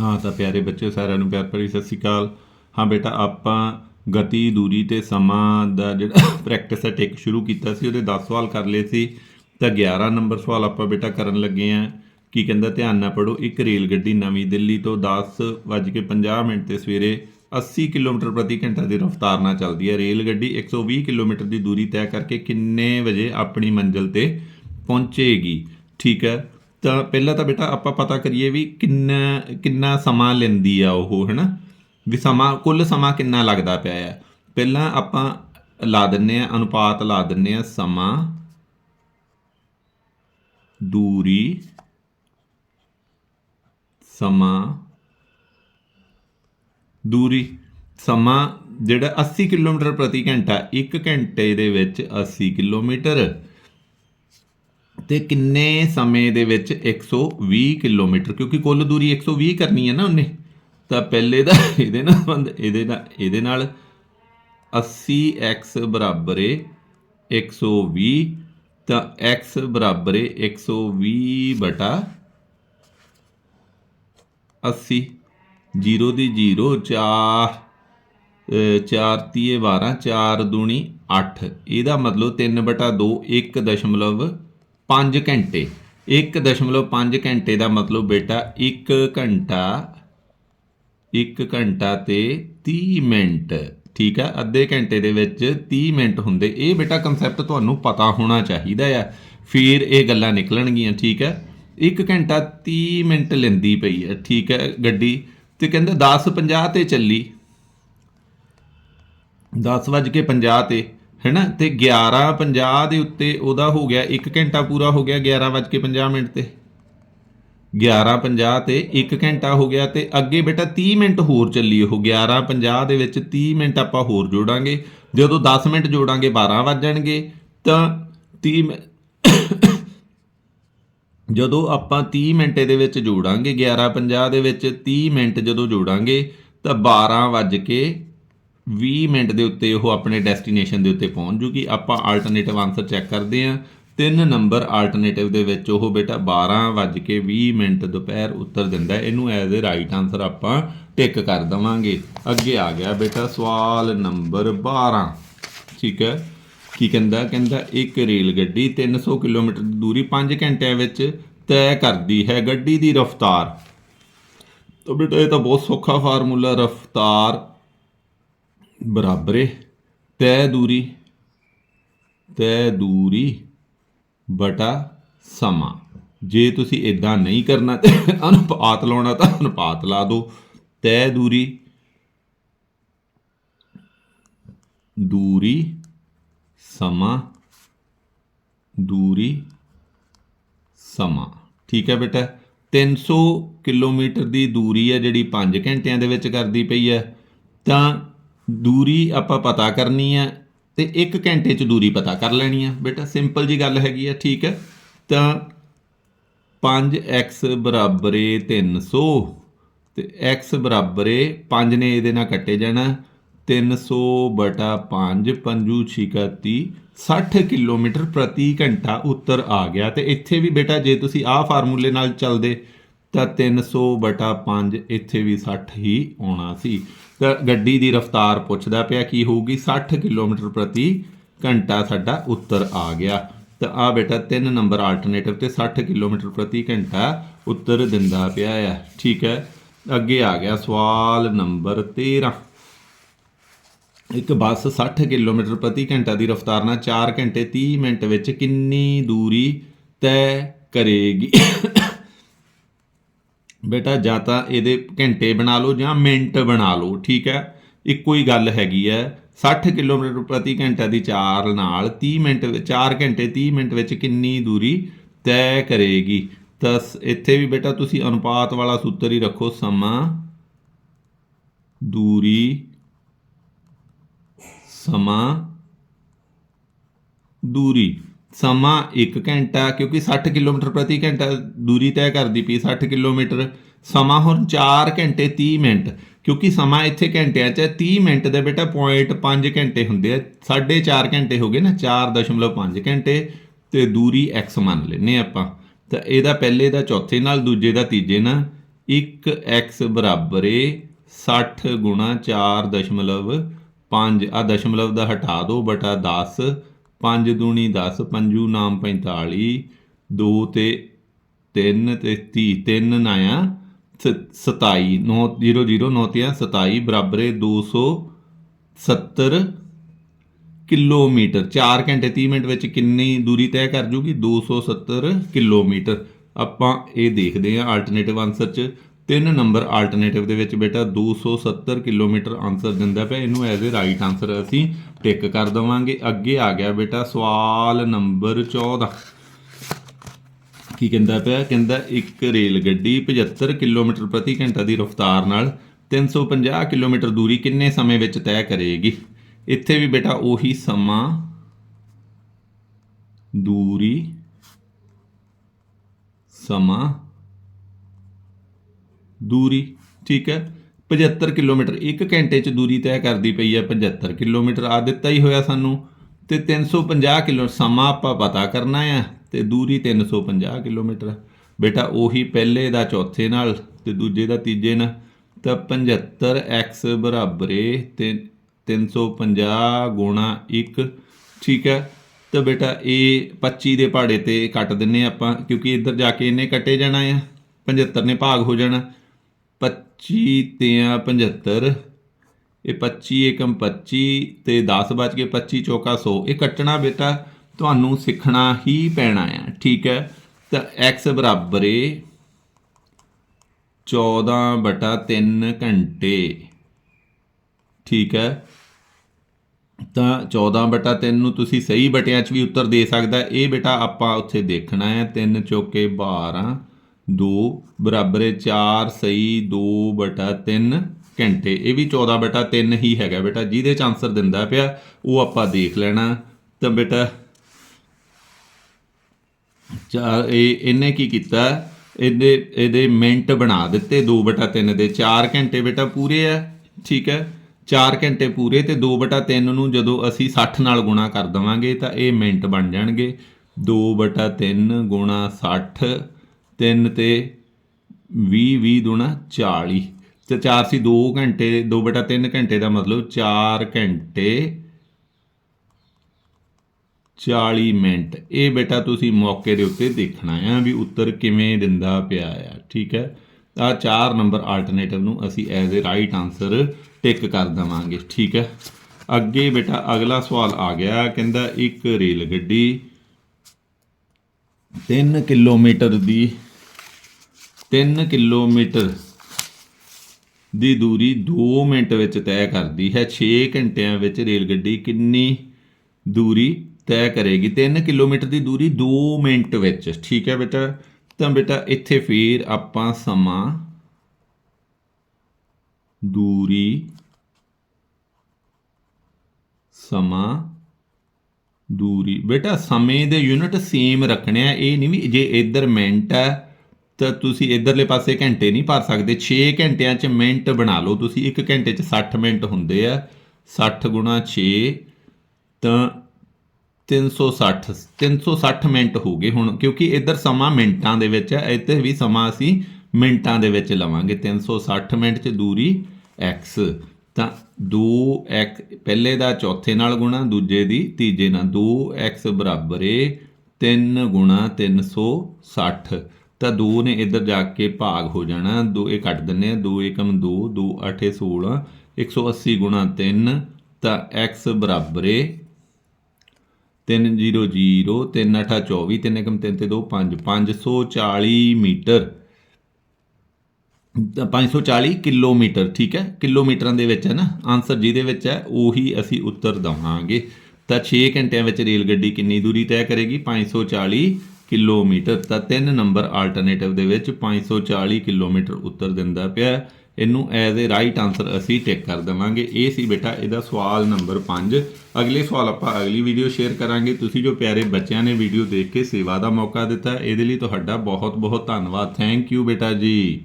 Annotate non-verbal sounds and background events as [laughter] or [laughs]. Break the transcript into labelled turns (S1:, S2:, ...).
S1: ਹਾਂ, ਤਾਂ ਪਿਆਰੇ ਬੱਚੇ ਸਾਰਿਆਂ ਨੂੰ ਪਿਆਰ ਭਰੀ ਸਤਿ ਸ਼੍ਰੀ ਅਕਾਲ। ਹਾਂ ਬੇਟਾ, ਆਪਾਂ ਗਤੀ, ਦੂਰੀ ਤੇ ਸਮਾਂ ਦਾ ਜਿਹੜਾ ਪ੍ਰੈਕਟਿਸ ਹੈ ਟੇਕ ਸ਼ੁਰੂ ਕੀਤਾ ਸੀ, ਉਹਦੇ 10 ਸਵਾਲ ਕਰ ਲਏ ਸੀ। ਤਾਂ 11 ਨੰਬਰ ਸਵਾਲ ਆਪਾਂ ਬੇਟਾ ਕਰਨ ਲੱਗੇ ਆਂ ਕੀ ਕਹਿੰਦਾ, ਧਿਆਨ ਨਾਲ ਪੜੋ ਇੱਕ ਰੇਲ ਗੱਡੀ ਨਵੀਂ ਦਿੱਲੀ ਤੋਂ 10:50 ਮਿੰਟ ਤੇ ਸਵੇਰੇ 80 ਕਿਲੋਮੀਟਰ ਪ੍ਰਤੀ ਘੰਟਾ ਦੀ ਰਫ਼ਤਾਰ ਨਾਲ ਚੱਲਦੀ ਹੈ। ਰੇਲ ਗੱਡੀ 120 ਕਿਲੋਮੀਟਰ ਦੀ ਦੂਰੀ ਤੈਅ ਕਰਕੇ ਕਿੰਨੇ ਵਜੇ ਆਪਣੀ ਮੰਜ਼ਿਲ ਤੇ ਪਹੁੰਚੇਗੀ? ਠੀਕ ਹੈ ਤਾਂ ਪਹਿਲਾਂ ਤਾਂ ਬੇਟਾ ਆਪਾਂ ਪਤਾ ਕਰੀਏ ਵੀ ਕਿੰਨਾ ਕਿੰਨਾ ਸਮਾਂ ਲੈਂਦੀ ਆ ਉਹ, ਹੈਨਾ? ਵੀ ਸਮਾਂ, ਕੁੱਲ ਸਮਾਂ ਕਿੰਨਾ ਲੱਗਦਾ ਪਿਆ ਆ? ਪਹਿਲਾਂ ਆਪਾਂ ਲਾ ਦਿੰਨੇ ਆ, ਅਨੁਪਾਤ ਲਾ ਦਿੰਨੇ ਆ ਸਮਾਂ, ਦੂਰੀ ਸਮਾਂ ਦੂਰੀ, ਸਮਾਂ ਜਿਹੜਾ 80 ਕਿਲੋਮੀਟਰ ਪ੍ਰਤੀ ਘੰਟਾ 1 ਘੰਟੇ ਦੇ ਵਿੱਚ 80 ਕਿਲੋਮੀਟਰ। ਤੇ ਕਿੰਨੇ ਸਮੇਂ ਦੇ ਵਿੱਚ 120 ਕਿਲੋਮੀਟਰ, ਕਿਉਂਕਿ ਕੁੱਲ ਦੂਰੀ 120 ਕਰਨੀ ਹੈ ਨਾ ਉਹਨੇ, ਤਾਂ ਪਹਿਲੇ ਦਾ [laughs] ਇਹਦੇ ਨਾਲ ਇਹਦੇ ਨਾਲ ਇਹਦੇ ਨਾਲ 80x ਬਰਾਬਰ ਏ 120 ਤਾਂ x ਬਰਾਬਰ ਏ 120 ਬਟਾ 80 0 ਦੀ 0 4 4 ਤੀਏ 12 4 ਦੂਣੀ 8 ਇਹਦਾ ਮਤਲਬ 3 ਬਟਾ 2 1.5 ਘੰਟੇ। 1.5 ਘੰਟੇ ਦਾ ਮਤਲਬ ਬੇਟਾ 1 ਘੰਟਾ 1 ਘੰਟਾ ਤੇ 30 ਮਿੰਟ। ਠੀਕ ਆ? ਅੱਧੇ ਘੰਟੇ ਦੇ ਵਿੱਚ 30 ਮਿੰਟ ਹੁੰਦੇ। ਇਹ ਬੇਟਾ ਕਨਸੈਪਟ ਤੁਹਾਨੂੰ ਪਤਾ ਹੋਣਾ ਚਾਹੀਦਾ ਆ। ਫਿਰ ਇਹ ਗੱਲਾਂ ਨਿਕਲਣਗੀਆਂ, ਠੀਕ ਹੈ 1 ਘੰਟਾ 30 ਮਿੰਟ ਲੈਂਦੀ ਪਈ ਹੈ ਠੀਕ ਹੈ ਗੱਡੀ? ਤੇ ਕਹਿੰਦੇ 10:50 ਤੇ ਚੱਲੀ। 10:50 ਤੇ। ਹੈਨਾ? ਤੇ 11:50 ਦੇ ਉੱਤੇ ਉਹਦਾ ਹੋ ਗਿਆ 1 ਘੰਟਾ ਪੂਰਾ ਹੋ ਗਿਆ 11:50 ਮਿੰਟ ਤੇ। 11:50 ਤੇ 1 ਘੰਟਾ ਹੋ ਗਿਆ ਤੇ ਅੱਗੇ ਬੇਟਾ 30 ਮਿੰਟ ਹੋਰ ਚੱਲੀ ਉਹ। 11:50 ਦੇ ਵਿੱਚ 30 ਮਿੰਟ ਆਪਾਂ ਹੋਰ ਜੋੜਾਂਗੇ। ਜਦੋਂ 10 ਮਿੰਟ ਜੋੜਾਂਗੇ 12 ਵੱਜ ਜਾਣਗੇ। ਤਾਂ 30 ਮਿੰ- ਜਦੋਂ ਆਪਾਂ 30 ਮਿੰਟ ਦੇ ਵਿੱਚ ਜੋੜਾਂਗੇ 11:50 ਦੇ ਵਿੱਚ 30 ਮਿੰਟ ਜਦੋਂ ਜੋੜਾਂਗੇ, ਤਾਂ 12 ਵੱਜ ਕੇ 20 ਮਿੰਟ ਦੇ ਉੱਤੇ ਉਹ ਆਪਣੇ ਡੈਸਟੀਨੇਸ਼ਨ ਦੇ ਉੱਤੇ ਪਹੁੰਚ ਜੂਗੀ। ਆਪਾਂ ਆਲਟਰਨੇਟਿਵ ਆਨਸਰ ਚੈੱਕ ਕਰਦੇ ਹਾਂ। ਤਿੰਨ ਨੰਬਰ ਆਲਟਰਨੇਟਿਵ ਦੇ ਵਿੱਚ ਉਹ ਬੇਟਾ 12 ਵੱਜ ਕੇ 20 ਮਿੰਟ ਦੁਪਹਿਰ ਉੱਤਰ ਦਿੰਦਾ ਇਹਨੂੰ ਐਜ਼ ਅ ਰਾਈਟ ਆਨਸਰ ਆਪਾਂ ਟਿਕ ਕਰ ਦਵਾਂਗੇ। ਅੱਗੇ ਆ ਗਿਆ ਬੇਟਾ ਸਵਾਲ ਨੰਬਰ 12 ਠੀਕ ਹੈ? ਕੀ ਕਹਿੰਦਾ? ਕਹਿੰਦਾ ਇੱਕ ਰੇਲ ਗੱਡੀ 300 ਕਿਲੋਮੀਟਰ ਦੀ ਦੂਰੀ 5 ਘੰਟਿਆਂ ਵਿੱਚ ਤੈਅ ਕਰਦੀ ਹੈ। ਗੱਡੀ ਦੀ ਰਫ਼ਤਾਰ। ਤਾਂ ਬੇਟਾ ਇਹ ਤਾਂ ਬਹੁਤ ਸੌਖਾ ਫਾਰਮੂਲਾ, ਰਫ਼ਤਾਰ। ਬਰਾਬਰੇ ਹੈ ਤੈਅ ਦੂਰੀ ਤੈਅ ਦੂਰੀ, ਬਟਾ ਸਮਾਂ। ਜੇ ਤੁਸੀਂ ਇਦਾਂ ਨਹੀਂ ਕਰਨਾ ਤੇ ਅਨੁਪਾਤ ਲਾਉਣਾ ਤਾਂ ਅਨੁਪਾਤ ਲਾ ਦਿਓ। ਤੈਅ ਦੂਰੀ ਦੂਰੀ, ਸਮਾਂ ਦੂਰੀ, ਸਮਾਂ। ਠੀਕ ਹੈ ਬੇਟਾ 300 ਕਿਲੋਮੀਟਰ ਦੀ ਦੂਰੀ ਹੈ ਜਿਹੜੀ 5 ਘੰਟਿਆਂ ਦੇ ਵਿੱਚ ਕਰਦੀ ਪਈ ਹੈ। ਤਾਂ ਦੂਰੀ ਆਪਾਂ ਪਤਾ ਕਰਨੀ ਹੈ ਤੇ 1 ਘੰਟੇ 'ਚ ਦੂਰੀ ਪਤਾ ਕਰ ਲੈਣੀ ਹੈ ਬੇਟਾ ਸਿੰਪਲ ਜੀ ਗੱਲ ਹੈਗੀ ਹੈ ਠੀਕ ਹੈ ਤਾਂ 5x ਬਰਾਬਰ ਏ 300 ਤੇ x ਬਰਾਬਰ ਏ 5 ਨੇ ਇਹਦੇ ਨਾਲ ਕੱਟੇ ਜਾਣਾ। 300 ਬਟਾ 5 ਪੰਜੂ ਛਿਕਾ 30 60 ਕਿਲੋਮੀਟਰ ਪ੍ਰਤੀ ਘੰਟਾ ਉੱਤਰ ਆ ਗਿਆ। ਤੇ ਇੱਥੇ ਵੀ ਬੇਟਾ, ਜੇ ਤੁਸੀਂ ਆਹ ਫਾਰਮੂਲੇ ਨਾਲ ਚੱਲਦੇ, ਤਾਂ 300 ਬਟਾ 5 ਇੱਥੇ ਵੀ 60 ਹੀ ਆਉਣਾ ਸੀ। ਗੱਡੀ ਦੀ ਰਫ਼ਤਾਰ ਪੁੱਛਦਾ ਪਿਆ, ਕੀ ਹੋਊਗੀ? 60 ਕਿਲੋਮੀਟਰ ਪ੍ਰਤੀ ਘੰਟਾ ਸਾਡਾ ਉੱਤਰ ਆ ਗਿਆ। ਤਾਂ ਆ ਬੇਟਾ 3 ਨੰਬਰ ਆਲਟਰਨੇਟਿਵ ਤੇ 60 ਕਿਲੋਮੀਟਰ ਪ੍ਰਤੀ ਘੰਟਾ ਉੱਤਰ ਦਿੰਦਾ ਪਿਆ ਆ। ਠੀਕ ਹੈ? ਅੱਗੇ ਆ ਗਿਆ ਸਵਾਲ ਨੰਬਰ 13 ਇੱਕ ਬੱਸ 60 ਕਿਲੋਮੀਟਰ ਪ੍ਰਤੀ ਘੰਟਾ ਦੀ ਰਫ਼ਤਾਰ ਨਾਲ 4 ਘੰਟੇ 30 ਮਿੰਟ ਵਿੱਚ ਕਿੰਨੀ ਦੂਰੀ ਤੈਅ ਕਰੇਗੀ? ਬੇਟਾ, ਜਾਂ ਤਾਂ ਇਹਦੇ ਘੰਟੇ ਬਣਾ ਲਓ ਜਾਂ ਮਿੰਟ ਬਣਾ ਲਓ, ਠੀਕ ਹੈ? ਇੱਕੋ ਹੀ ਗੱਲ ਹੈਗੀ ਹੈ। 60 ਕਿਲੋਮੀਟਰ ਪ੍ਰਤੀ ਘੰਟਾ ਦੀ ਚਾਲ ਨਾਲ 30 ਮਿੰਟ 4 ਘੰਟੇ 30 ਮਿੰਟ ਵਿੱਚ ਕਿੰਨੀ ਦੂਰੀ ਤੈਅ ਕਰੇਗੀ? ਤਾਂ ਸ- ਇੱਥੇ ਵੀ ਬੇਟਾ ਤੁਸੀਂ ਅਨੁਪਾਤ ਵਾਲਾ ਸੂਤਰ ਹੀ ਰੱਖੋ, ਸਮਾਂ, ਦੂਰੀ ਸਮਾਂ, ਦੂਰੀ। ਸਮਾਂ 1 ਘੰਟਾ, ਕਿਉਂਕਿ 60 ਕਿਲੋਮੀਟਰ ਪ੍ਰਤੀ ਘੰਟਾ ਦੂਰੀ ਤੈਅ ਕਰਦੀ ਪਈ 60 ਕਿਲੋਮੀਟਰ। ਸਮਾਂ ਹੁਣ 4 ਘੰਟੇ 30 ਮਿੰਟ, ਕਿਉਂਕਿ ਸਮਾਂ ਇੱਥੇ ਘੰਟਿਆਂ 'ਚ ਹੈ 30 ਮਿੰਟ ਦੇ ਬੇਟਾ 0.5 ਘੰਟੇ ਹੁੰਦੇ ਆ 4.5 ਘੰਟੇ ਹੋ ਗਏ ਨਾ 4.5 ਘੰਟੇ, ਤੇ ਦੂਰੀ x ਮੰਨ ਲੈਨੇ ਆਪਾਂ। ਤਾਂ ਇਹਦਾ ਪਹਿਲੇ ਦਾ, ਚੌਥੇ ਨਾਲ ਦੂਜੇ ਦਾ, ਤੀਜੇ ਨਾਲ 1x ਬਰਾਬਰ ਏ 60 ਗੁਣਾ 4.5 ਆ ਦਸ਼ਮਲਵ ਦਾ ਹਟਾ ਦਿਓ ਬਟਾ 10 5 ਦੂਣੀ 10 ਪੰਜੂ ਨਾਮ 45 2 ਤੇ 3 ਤੇ 30 3 ਨਾਇਆ 27 9 0 0 9 ਤੇ 27 ਬਰਾਬਰ ਏ 270 ਕਿਲੋਮੀਟਰ। 4 ਘੰਟੇ 30 ਮਿੰਟ ਵਿੱਚ ਕਿੰਨੀ ਦੂਰੀ ਤੈਅ ਕਰ ਜੂਗੀ? 270 ਕਿਲੋਮੀਟਰ। ਆਪਾਂ ਇਹ ਦੇਖਦੇ ਹਾਂ ਆਲਟਰਨੇਟਿਵ ਆਨਸਰ ਚ। ਤਿੰਨ ਨੰਬਰ ਆਲਟਰਨੇਟਿਵ ਦੇ ਵਿੱਚ ਬੇਟਾ 270 ਕਿਲੋਮੀਟਰ ਆਨਸਰ ਦਿੰਦਾ ਪਿਆ। ਇਹਨੂੰ ਐਜ਼ ਅ ਰਾਈਟ ਆਨਸਰ ਅਸੀਂ ਟਿਕ ਕਰ ਦਵਾਂਗੇ। ਅੱਗੇ ਆ ਗਿਆ ਬੇਟਾ ਸਵਾਲ ਨੰਬਰ 14 ਕੀ ਕਹਿੰਦਾ ਪਿਆ? ਕਹਿੰਦਾ ਇੱਕ ਰੇਲ ਗੱਡੀ 75 ਕਿਲੋਮੀਟਰ ਪ੍ਰਤੀ ਘੰਟਾ ਦੀ ਰਫ਼ਤਾਰ ਨਾਲ 350 ਕਿਲੋਮੀਟਰ ਦੂਰੀ ਕਿੰਨੇ ਸਮੇਂ ਵਿੱਚ ਤੈਅ ਕਰੇਗੀ? ਇੱਥੇ ਵੀ ਬੇਟਾ ਉਹੀ ਸਮਾਂ, ਦੂਰੀ, ਸਮਾਂ ਦੂਰੀ, ਠੀਕ ਹੈ? 75 ਕਿਲੋਮੀਟਰ 1 ਘੰਟੇ ਚ ਦੂਰੀ ਤੈਅ ਕਰਦੀ ਪਈ ਹੈ 75 ਕਿਲੋਮੀਟਰ। ਆ ਦਿੱਤਾ ਹੀ ਹੋਇਆ ਸਾਨੂੰ। ਤੇ 350 ਕਿਲੋ, ਸਮਾਂ ਆਪਾਂ ਪਤਾ ਕਰਨਾ ਆ। ਤੇ ਦੂਰੀ 350 ਕਿਲੋਮੀਟਰ। ਬੇਟਾ, ਉਹੀ ਪਹਿਲੇ ਦਾ ਚੌਥੇ ਨਾਲ ਤੇ ਦੂਜੇ ਦਾ ਤੀਜੇ ਨਾਲ। ਤਾਂ 75x ਬਰਾਬਰ ਏ ਤੇ 350 ਗੁਣਾ 1 ਠੀਕ ਹੈ? ਤਾਂ ਬੇਟਾ, ਇਹ 25 ਦੇ ਪਹਾੜੇ ਤੇ ਕੱਟ ਦਿੰਨੇ ਆਪਾਂ, ਕਿਉਂਕਿ ਇੱਧਰ ਜਾ ਕੇ ਇਹਨੇ ਕੱਟੇ ਜਾਣਾ ਆ। 75 ਨੇ ਭਾਗ ਹੋ ਜਾਣਾ। 25 ਤੇ 75 ਇਹ 25 ਏਕਮ 25 ਤੇ 10 ਬਚ ਕੇ 25 ਚੌਕਾ 100 ਇਹ ਕੱਟਣਾ ਬੇਟਾ, ਤੁਹਾਨੂੰ ਸਿੱਖਣਾ ਹੀ ਪੈਣਾ ਆ, ਠੀਕ ਹੈ? ਤਾਂ x ਬਰਾਬਰ ਏ 14 ਬਟਾ 3 ਘੰਟੇ, ਠੀਕ ਹੈ? ਤਾਂ 14 ਬਟਾ 3 ਨੂੰ ਤੁਸੀਂ ਸਹੀ ਬਟਿਆਂ 'ਚ ਵੀ ਉੱਤਰ ਦੇ ਸਕਦਾ। ਇਹ ਬੇਟਾ ਆਪਾਂ ਉੱਥੇ ਦੇਖਣਾ ਹੈ 3 ਚੌਕੇ 12 2 ਬਰਾਬਰ ਹੈ 4 ਸਹੀ 2 ਬਟਾ 3 ਘੰਟੇ। ਇਹ ਵੀ 14 ਬਟਾ 3 ਹੀ ਹੈਗਾ ਬੇਟਾ, ਜਿਹਦੇ ਚ ਆਨਸਰ ਦਿੰਦਾ ਪਿਆ, ਉਹ ਆਪਾਂ ਦੇਖ ਲੈਣਾ। ਤਾਂ ਬੇਟਾ ਚਾਰ ਇਹ, ਇਹਨੇ ਕੀ ਕੀਤਾ? ਇਹਦੇ ਇਹਦੇ ਮਿੰਟ ਬਣਾ ਦਿੱਤੇ 2 ਬਟਾ 3 ਦੇ। 4 ਘੰਟੇ ਬੇਟਾ ਪੂਰੇ ਆ, ਠੀਕ ਹੈ? 4 ਘੰਟੇ ਪੂਰੇ ਤੇ 2 ਬਟਾ 3 ਨੂੰ ਜਦੋਂ ਅਸੀਂ 60 ਨਾਲ ਗੁਣਾ ਕਰ ਦਵਾਂਗੇ ਤਾਂ ਇਹ ਮਿੰਟ ਬਣ ਜਾਣਗੇ। 2 ਬਟਾ 3 ਗੁਣਾ 60 3 ਤੇ 20 20 ਦੁਣਾ 40 ਤੇ 4 ਸੀ 2 ਘੰਟੇ 2 ਬਟਾ 3 ਘੰਟੇ ਦਾ ਮਤਲਬ 4 ਘੰਟੇ 40 ਮਿੰਟ। ਇਹ ਬੇਟਾ ਤੁਸੀਂ ਮੌਕੇ ਦੇ ਉੱਤੇ ਦੇਖਣਾ ਆ ਵੀ ਉੱਤਰ ਕਿਵੇਂ ਦਿੰਦਾ ਪਿਆ ਆ, ਠੀਕ ਹੈ? ਆ 4 ਨੰਬਰ ਆਲਟਰਨੇਟਿਵ ਨੂੰ ਅਸੀਂ as a right answer tick ਕਰ ਦਵਾਂਗੇ, ਠੀਕ ਹੈ? ਅੱਗੇ ਬੇਟਾ ਅਗਲਾ ਸਵਾਲ ਆ ਗਿਆ, ਕਹਿੰਦਾ ਇੱਕ ਰੇਲ ਗੱਡੀ 3 ਕਿਲੋਮੀਟਰ ਦੀ 3 ਕਿਲੋਮੀਟਰ ਦੀ ਦੂਰੀ 2 ਮਿੰਟ ਵਿੱਚ ਤੈਅ ਕਰਦੀ ਹੈ। 6 ਘੰਟਿਆਂ ਵਿੱਚ ਰੇਲ ਗੱਡੀ ਕਿੰਨੀ ਦੂਰੀ ਤੈਅ ਕਰੇਗੀ? 3 ਕਿਲੋਮੀਟਰ ਦੀ ਦੂਰੀ 2 ਮਿੰਟ ਵਿੱਚ। ਠੀਕ ਹੈ ਬੇਟਾ? ਤਾਂ ਬੇਟਾ, ਇੱਥੇ ਫੇਰ ਆਪਾਂ ਸਮਾਂ ਦੂਰੀ ਸਮਾਂ ਦੂਰੀ ਬੇਟਾ, ਸਮੇਂ ਦੇ ਯੂਨਿਟ ਸੇਮ ਰੱਖਣੇ ਆ। ਇਹ ਨਹੀਂ ਵੀ ਜੇ ਇੱਧਰ ਮਿੰਟ ਹੈ ਤਾਂ ਤੁਸੀਂ ਇਧਰਲੇ ਪਾਸੇ ਘੰਟੇ ਨਹੀਂ ਭਰ ਸਕਦੇ। 6 ਘੰਟਿਆਂ 'ਚ ਮਿੰਟ ਬਣਾ ਲਓ। ਤੁਸੀਂ 1 ਘੰਟੇ 'ਚ 60 ਮਿੰਟ ਹੁੰਦੇ ਆ। 60 ਗੁਣਾ 6 ਤਾਂ 360 360 ਮਿੰਟ ਹੋ ਗਏ ਹੁਣ, ਕਿਉਂਕਿ ਇੱਧਰ ਸਮਾਂ ਮਿੰਟਾਂ ਦੇ ਵਿੱਚ ਹੈ ਇੱਥੇ ਵੀ ਸਮਾਂ ਅਸੀਂ ਮਿੰਟਾਂ ਦੇ ਵਿੱਚ ਲਵਾਂਗੇ। 360 ਮਿੰਟ 'ਚ ਦੂਰੀ x ਤਾਂ 2x ਪਹਿਲੇ ਦਾ ਚੌਥੇ ਨਾਲ ਗੁਣਾ, ਦੂਜੇ ਦੀ ਤੀਜੇ ਨਾਲ। 2x ਬਰਾਬਰ ਏ 3 ਗੁਣਾ 360 ਤਾਂ 2 ਨੇ ਇੱਧਰ ਜਾ ਕੇ ਭਾਗ ਹੋ ਜਾਣਾ। 2 ਇਹ ਕੱਟ ਦਿੰਨੇ ਆ 2 ਏਕਮ 2 2 8 16 180 ਗੁਣਾ 3 ਤਾਂ x ਬਰਾਬਰ ਏ। 3 0 0 3 8 24 3 ਏਕਮ 3 ਤੇ 2 5 540 ਮੀਟਰ। ਤਾਂ 540 ਕਿਲੋਮੀਟਰ, ਠੀਕ ਹੈ? ਕਿਲੋਮੀਟਰਾਂ ਦੇ ਵਿੱਚ ਹੈ ਨਾ? ਆਨਸਰ ਜਿਹਦੇ ਵਿੱਚ ਹੈ, ਉਹੀ ਅਸੀਂ ਉੱਤਰ ਦਵਾਂਗੇ। ਤਾਂ 6 ਘੰਟਿਆਂ ਵਿੱਚ ਰੇਲ ਗੱਡੀ ਕਿੰਨੀ ਦੂਰੀ ਤੈਅ ਕਰੇਗੀ? 540 ਕਿਲੋਮੀਟਰ ਤਾਂ ਤਿੰਨ ਨੰਬਰ ਆਲਟਰਨੇਟਿਵ ਦੇ ਵਿੱਚ 540 ਕਿਲੋਮੀਟਰ ਉੱਤਰ ਦਿੰਦਾ ਪਿਆ ਇਹਨੂੰ ਐਜ਼ ਅ ਰਾਈਟ ਆਨਸਰ ਅਸੀਂ ਟਿਕ ਕਰ ਦੇਵਾਂਗੇ। ਇਹ ਸੀ ਬੇਟਾ, ਇਹਦਾ ਸਵਾਲ ਨੰਬਰ 5 ਅਗਲੇ ਸਵਾਲ ਆਪਾਂ ਅਗਲੀ ਵੀਡੀਓ ਸ਼ੇਅਰ ਕਰਾਂਗੇ। ਤੁਸੀਂ ਜੋ ਪਿਆਰੇ ਬੱਚਿਆਂ ਨੇ ਵੀਡੀਓ ਦੇਖ ਕੇ ਸੇਵਾ ਦਾ ਮੌਕਾ ਦਿੱਤਾ, ਇਹਦੇ ਲਈ ਤੁਹਾਡਾ ਬਹੁਤ ਬਹੁਤ ਧੰਨਵਾਦ। ਥੈਂਕ ਯੂ ਬੇਟਾ ਜੀ।